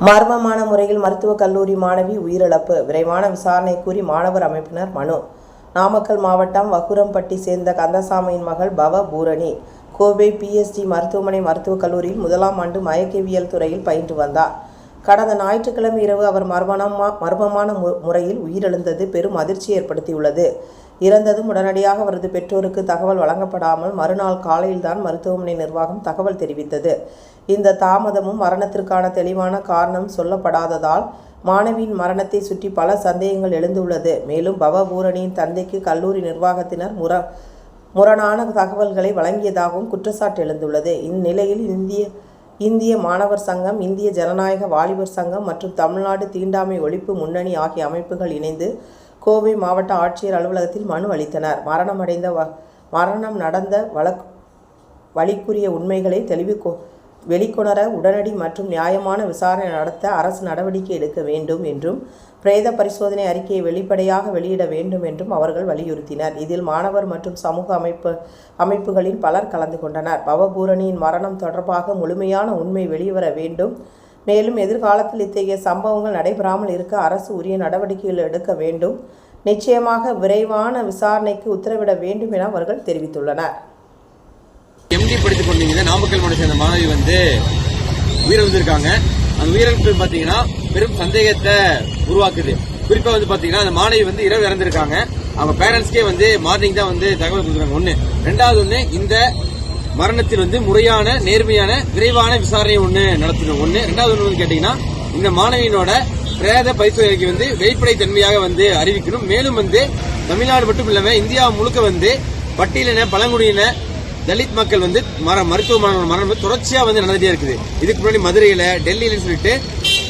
மர்மமான முறையில் மருத்துவக் கல்லூரி மாணவி உயிரிழப்பு. விரைவான விசாரணை கூறி மாணவர் அமைப்பினர் மனு. நாமக்கல் மாவட்டம் வகுரம்பட்டி சேர்ந்த கந்தசாமியின் மகள் பவ பூரணி கோவை பிஎஸ்டி மருத்துவமனை மருத்துவக் கல்லூரியில் முதலாம் ஆண்டு மயக்கவியல் துறையில் பயின்று வந்தார். கடந்த ஞாயிற்றுக்கிழமை இரவு அவர் மர்மமா மர்மமான மு- முறையில் உயிரிழந்தது பெரும் அதிர்ச்சி ஏற்படுத்தியுள்ளது. இறந்ததும் உடனடியாக அவரது பெற்றோருக்கு தகவல் வழங்கப்படாமல் மறுநாள் காலையில்தான் மருத்துவமனை நிர்வாகம் தகவல் தெரிவித்தது. இந்த தாமதமும் மரணத்திற்கான தெளிவான காரணம் சொல்லப்படாததால் மாணவியின் மரணத்தை சுற்றி பல சந்தேகங்கள் எழுந்துள்ளது. மேலும் பவபூரணியின் தந்தைக்கு கல்லூரி நிர்வாகத்தினர் முர முரணான தகவல்களை வழங்கியதாகவும் குற்றச்சாட்டு எழுந்துள்ளது. இந்நிலையில் இந்திய இந்திய மாணவர் சங்கம் இந்திய ஜனநாயக வாலிபர் சங்கம் மற்றும் தமிழ்நாடு தீண்டாமை ஒழிப்பு முன்னணி ஆகிய அமைப்புகள் இணைந்து கோவை மாவட்ட ஆட்சியர் அலுவலகத்தில் மனு அளித்தனர். மரணமடைந்த வ மரணம் நடந்த வழக்கு வழிக்குரிய உண்மைகளை தெளிவு வெளிக்கொணர உடனடி மற்றும் நியாயமான விசாரணை நடத்த அரசு நடவடிக்கை எடுக்க வேண்டும் என்றும் பிரேத பரிசோதனை அறிக்கையை வெளிப்படையாக வெளியிட வேண்டும் என்றும் அவர்கள் வலியுறுத்தினர். இதில் மாணவர் மற்றும் சமூக அமைப்பு அமைப்புகளின் பலர் கலந்து கொண்டனர். பவபூரணியின் மரணம் தொடர்பாக முழுமையான உண்மை வெளிவர வேண்டும் மேலும் எதிர்காலத்தில் இத்தகைய சம்பவங்கள் நடைபெறாமல் இருக்க அரசு உரிய நடவடிக்கைகள் எடுக்க வேண்டும். நிச்சயமாக விரைவான விசாரணைக்கு உத்தரவிட வேண்டும் என அவர்கள் தெரிவித்துள்ளனர். எம்டி படித்துக் கொண்டிருந்த நாமக்கல் மாவட்ட சேர்ந்த மாணவி வந்து உயிரிழந்திருக்காங்க அந்த உயிரிழப்பு பார்த்தீங்கன்னா பெரும் சந்தேகத்தை உருவாக்குது. குறிப்பா வந்து பாத்தீங்கன்னா அந்த மாணவி வந்து இரவு இறந்திருக்காங்க. அவங்க பேரண்ட்ஸ்க்கே வந்து மார்னிங் தான் வந்து தகவல் கொடுக்குறாங்க. ஒன்று ரெண்டாவது ஒன்று இந்த மரணத்தில் வந்து முறையான நேர்மையான விரைவான விசாரணை ஒண்ணு நடத்தணும். ஒண்ணு ரெண்டாவது ஒண்ணு கேட்டீங்கன்னா இந்த மாணவியினோட பிரேத பரிசோதனைக்கு வந்து வெளிப்படை தன்மையாக வந்து அறிவிக்கணும். மேலும் வந்து தமிழ்நாடு மட்டும் இல்லாம இந்தியா முழுக்க வந்து பட்டியலின பழங்குடியின தலித் மக்கள் வந்து மர மருத்துவமனை மரணம் வந்து தொடர்ச்சியா வந்து நடந்துட்டே இருக்குது. இதுக்கு முன்னாடி மதுரையில டெல்லியில சொல்லிட்டு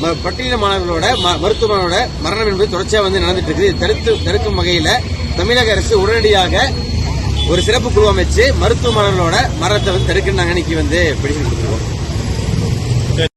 ம- பட்டியலின மாணவர்களோட ம- மாணவரோட மரணம் என்பது தொடர்ச்சியா வந்து நடந்துட்டு இருக்குது. தடுத்து தடுக்கும் வகையில தமிழக அரசு உடனடியாக ஒரு சிறப்பு குழு அமைச்சு மருத்துவ மரத்தை வந்து தடுக்கிறாங்க இன்னைக்கு வந்து பிடிச்சு கொடுத்துருவோம்